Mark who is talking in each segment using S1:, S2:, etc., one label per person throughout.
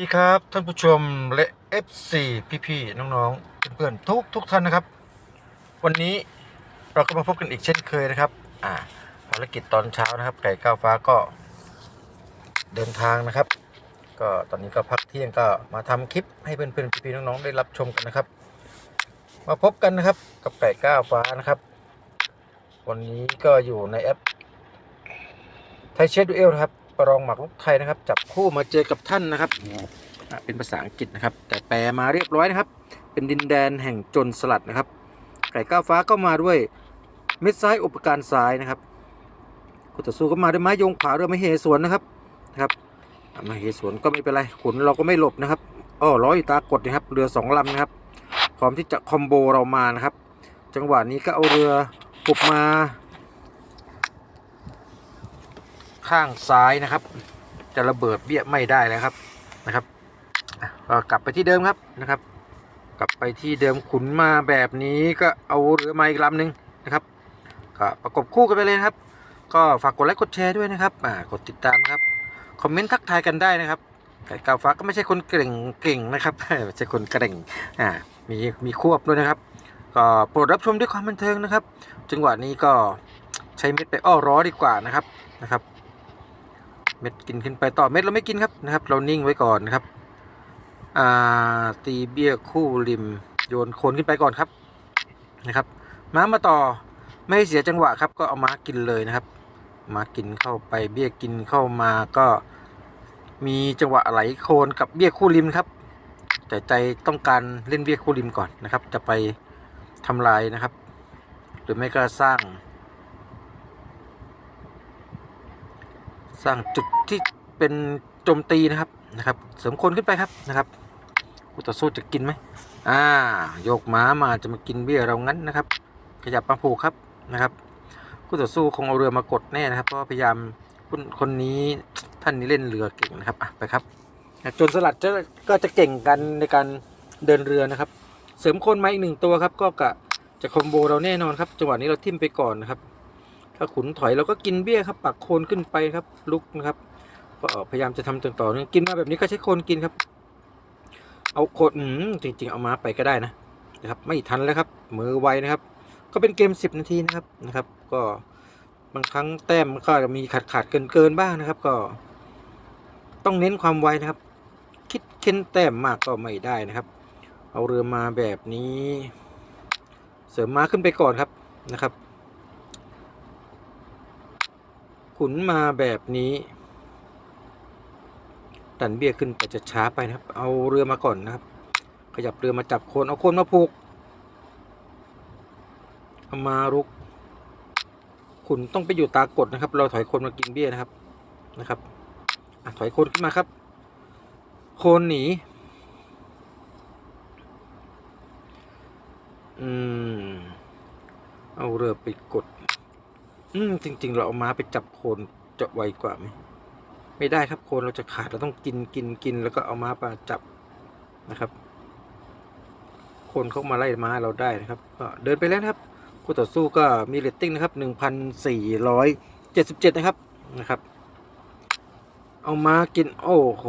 S1: ดีครับท่านผู้ชมและ FC พี่ๆน้องๆเพื่อนๆทุกทุกท่านนะครับ วันนี้เราก็มาพบกันอีกเช่นเคยนะครับอ่าภารกิจตอนเช้านะครับ ไก่ก้าวฟ้าก็เดินทางนะครับ ก็ตอนนี้ก็พักเที่ยงก็มาทำคลิปให้เพื่อนๆพี่ๆน้องๆได้รับชมกันนะครับ มาพบกันนะครับกับไก่ก้าวฟ้านะครับ วันนี้ก็อยู่ในแอปไทยเชดดูเอลครับ ประลองหมากรุกไทยนะครับ จับคู่มาเจอกับท่านนะครับเป็นภาษาอังกฤษนะครับ แต่แปลมาเรียบร้อยนะครับ เป็นดินแดนแห่งจนสลัดนะครับ ไก่ก้าวฟ้าก็มาด้วยเม็ดซ้ายอุปการซ้ายนะครับคู่ต่อสู้ก็มาด้วยไม้ยงขวาด้วยไม้เหสวนนะครับนะครับไม้เหสวนก็ไม่เป็นไรขุนเราก็ไม่หลบนะครับอ้อร้อยตากดนะครับ เรือสองลำนะครับพร้อมที่จะคอมโบเรามานะครับ จังหวะนี้ก็เอาเรือปุบมา ข้างซ้ายนะครับ จะระเบิดเบี้ยไม่ได้แล้วครับนะครับก็กลับไปที่เดิมครับนะครับ กลับไปที่เดิมขุนมาแบบนี้ก็เอาเรือมาอีกลำหนึ่งนะครับก็ประกบคู่กันไปเลยครับ ก็ฝากกดไลค์กดแชร์ด้วยนะครับอ่ากดติดตามนะครับคอมเมนต์ทักทายกันได้นะครับไก่กาฟ้าก็ไม่ใช่คนเก่งเก่งนะครับไม่ใช่คนเก่งอ่ามีมีควบด้วยนะครับ ก็โปรดรับชมด้วยความบันเทิงนะครับ จังหวะนี้ก็ใช้เม็ดไปอ้อร้อดีกว่านะครับนะครับ เม็ดกินขึ้นไปต่อเม็ดเราไม่กินครับนะครับ เรานิ่งไว้ก่อนนะครับอ่าตีเบี้ยคู่ริมโยนโคนขึ้นไปก่อนครับนะครับ ม้ามาต่อไม่เสียจังหวะครับ ก็เอาม้ากินเลยนะครับม้ากินเข้าไปเบี้ยกินเข้ามาก็มีจังหวะไหลโคนกับเบี้ยคู่ริมครับแต่ใจต้องการเล่นเบี้ยคู่ริมก่อนนะครับ จะไปทำลายนะครับ หรือไม่ก็สร้าง สร้างจุดที่เป็นโจมตีนะครับนะครับ เสริมคนขึ้นไปครับนะครับคู่ต่อสู้จะกินไหมอ่าโยกม้ามาจะมากินเบี้ยเรางั้นนะครับ ขยับมาผูกครับนะครับคู่ต่อสู้คงเอาเรือมากดแน่นะครับเพราะพยายามคนคนนี้ท่านนี้เล่นเรือเก่งนะครับอะไปครับโจนสลัดจะก็จะเก่งกันในการเดินเรือนะครับ เสริมคนมาอีกหนึ่งตัวครับ ก็กะจะคอมโบเราแน่นอนครับจังหวะนี้เราทิ่มไปก่อนนะครับ ถ้าขุนถอยเราก็กินเบี้ยครับ ปักโคนขึ้นไปครับลุกนะครับก็พยายามจะทำต่อเนื่องกินมาแบบนี้ก็ใช้โคนกินครับ เอาโคนจริงๆ เอามาไปก็ได้นะนะครับ ไม่ทันแล้วครับ มือไวนะครับ ก็เป็นเกม 10 นาทีนะครับนะครับ ก็บางครั้งแต้มก็จะมีขาดขาดเกินเกินๆบ้างนะครับ ก็ ต้องเน้นความไวนะครับ คิดเค้นแต้มมากก็ไม่ได้นะครับ เอาเรือมาแบบนี้ เสริมม้าขึ้นไปก่อนครับนะครับ ขุนมาแบบนี้ ดันเบี้ยขึ้นไปจะช้าไปนะครับ เอาเรือมาก่อนนะครับ ขยับเรือมาจับโคนเอาโคนมาผูกเอามารุก ขุนต้องไปอยู่ตากดนะครับ เราถอยโคนมากินเบี้ยนะครับนะครับอถอยโคนขึ้นมาครับ โคนหนีอืมเอาเรือไปกด อืมจริง ๆ เราเอาม้าไปจับโคนจะไวกว่าไหมไม่ได้ครับโคนเราจะขาดเราต้องกินกินกิน แล้วก็เอาม้ามาจับนะครับโคนเข้ามาไล่ม้าเราได้นะครับก็เดินไปแล้วนะครับคู่ต่อสู้ก็มีเรตติ้งนะครับหนึ่งพันสี่ร้อยเจ็ดสิบเจ็ดนะครับนะครับ เอามากิน โอ้โห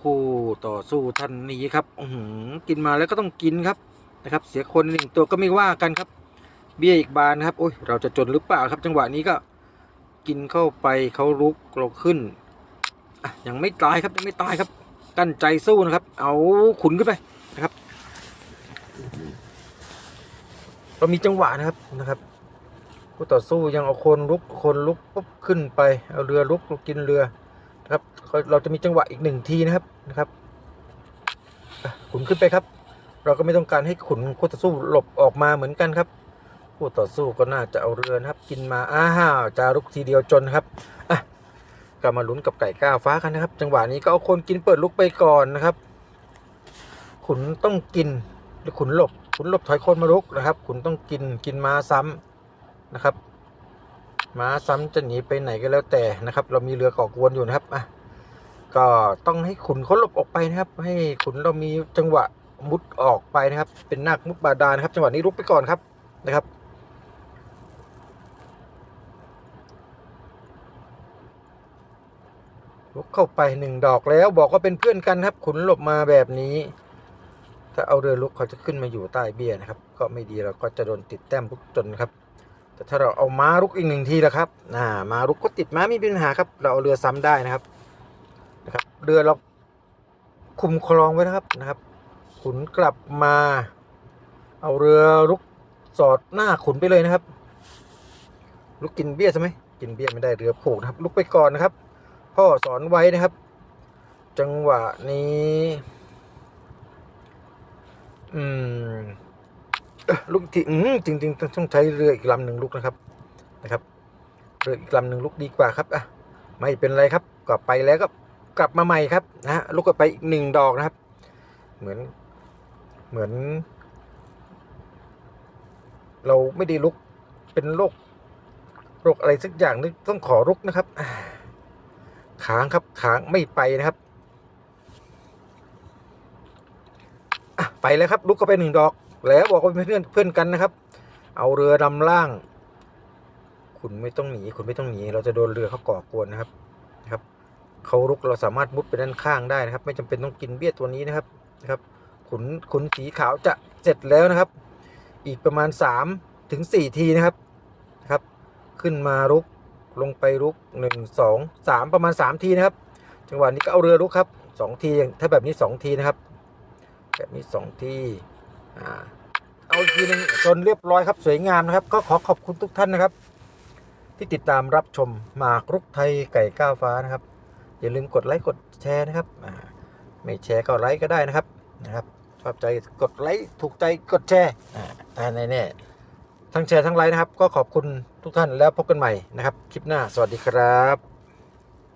S1: คู่ต่อสู้ท่านนี้ครับอือหือกินมาแล้วก็ต้องกินครับนะครับ เสียคนหนึ่งตัวก็ไม่ว่ากันครับ เบี้ยอีกบานนะครับโอ้ยเราจะจนหรือเปล่าครับ จังหวะนี้ก็กินเข้าไปเขาลุกเราขึ้นอะยังไม่ตายครับยังไม่ตายครับกั้นใจสู้นะครับ เอาขุนขึ้นไปนะครับเรามีจังหวะนะครับนะครับผู้ต่อสู้ยังเอาคนลุกคนลุกปุ๊บขึ้นไปเอาเรือลุกกินเรือนะครับ เราจะมีจังหวะอีกหนึ่งทีนะครับนะครับขุนขึ้นไปครับ เราก็ไม่ต้องการให้ขุนคู่ต่อสู้หลบออกมาเหมือนกันครับ คู่ต่อสู้ก็น่าจะเอาเรือนะครับกินมาอ้าวจารุกทีเดียวจนครับอะก็มาลุ้นกับไก่ก้าวฟ้ากันนะครับ จังหวะนี้ก็เอาคนกินเปิดลุกไปก่อนนะครับ ขุนต้องกินหรือขุนหลบขุนหลบถอยคนมาลุกนะครับ ขุนต้องกินกินม้าซ้ำนะครับ ม้าซ้ำจะหนีไปไหนก็แล้วแต่นะครับ เรามีเรือก่อกวนอยู่นะครับอะก็ต้องให้ขุนเขาหลบออกไปนะครับ ให้ขุนเรามีจังหวะมุดออกไปนะครับ เป็นนาคมุดบาดาลนะครับ จังหวะนี้ลุกไปก่อนครับนะครับ ลุก เข้าไปหนึ่งดอกแล้วบอกว่าเป็นเพื่อนกันครับ ขุนหลบมาแบบนี้ ถ้าเอาเรือลุกเขาจะขึ้นมาอยู่ใต้เบี้ยนะครับ ก็ไม่ดีเราก็จะโดนติดแต้มทุกจนครับ แต่ถ้าเราเอาม้ารุกอีกหนึ่งทีละครับน่าม้ารุกก็ติดม้าไม่มีปัญหาครับ เราเอาเรือซ้ำได้นะครับนะครับ เรือเราคุมคลองไว้นะครับนะครับ ขุนกลับมา เอาเรือลุกสอดหน้าขุนไปเลยนะครับลุกกินเบี้ยใช่ไหมกินเบี้ยไม่ได้เรือผูกนะครับ ลุกไปก่อนนะครับ พ่อสอนไว้นะครับ จังหวะนี้ อืมเอ้อลุกที่อืมจริง ๆ ต้องใช้เรืออีกลำหนึ่งลุกนะครับนะครับ เรืออีกลำหนึ่งลุกดีกว่าครับอะไม่เป็นไรครับก็ไปแล้วก็กลับมาใหม่ครับนะฮะลุกก็ไปอีกหนึ่งดอกนะครับ เหมือนเหมือน เราไม่ได้ลุกเป็นโรคโรคอะไรสักอย่างนึงต้องขอลุกนะครับ ค้างครับค้างไม่ไปนะครับไปแล้วครับลุกเข้าไปหนึ่งดอก แล้วบอกว่าเพื่อนเพื่อนกันนะครับ เอาเรือดำล่าง คุณไม่ต้องหนีคุณไม่ต้องหนีเราจะโดนเรือเขาก่อกวนนะครับนะครับเขารุกเราสามารถมุดไปด้านข้างได้นะครับ ไม่จำเป็นต้องกินเบี้ยตัวนี้นะครับนะครับ ขุนขุนสีขาวจะเสร็จแล้วนะครับ อีกประมาณ3ถึง4ทีนะครับนะครับ ขึ้นมารุก ลงไปรุก1 2 3ประมาณ3ทีนะครับ จังหวะนี้ก็เอาเรือรุกครับ2ทีถ้าแบบนี้2ทีนะครับ แบบนี้2ทีอ่าเอาทีหนึงจนเรียบร้อยครับสวยงามนะครับ ก็ขอขอบคุณทุกท่านนะครับ ที่ติดตามรับชมหมากรุกไทยไก่ก้าวฟ้านะครับ อย่าลืมกดไลค์กดแชร์นะครับไม่แชร์ก็ไลค์ก็ได้นะครับนะครับ ชอบใจกดไลค์ถูกใจกดแชร์อ่าแต่แน่ ทั้งแชร์ทั้งไลค์นะครับ ก็ขอบคุณทุกท่านแล้วพบกันใหม่นะครับ คลิปหน้าสวัสดีครับ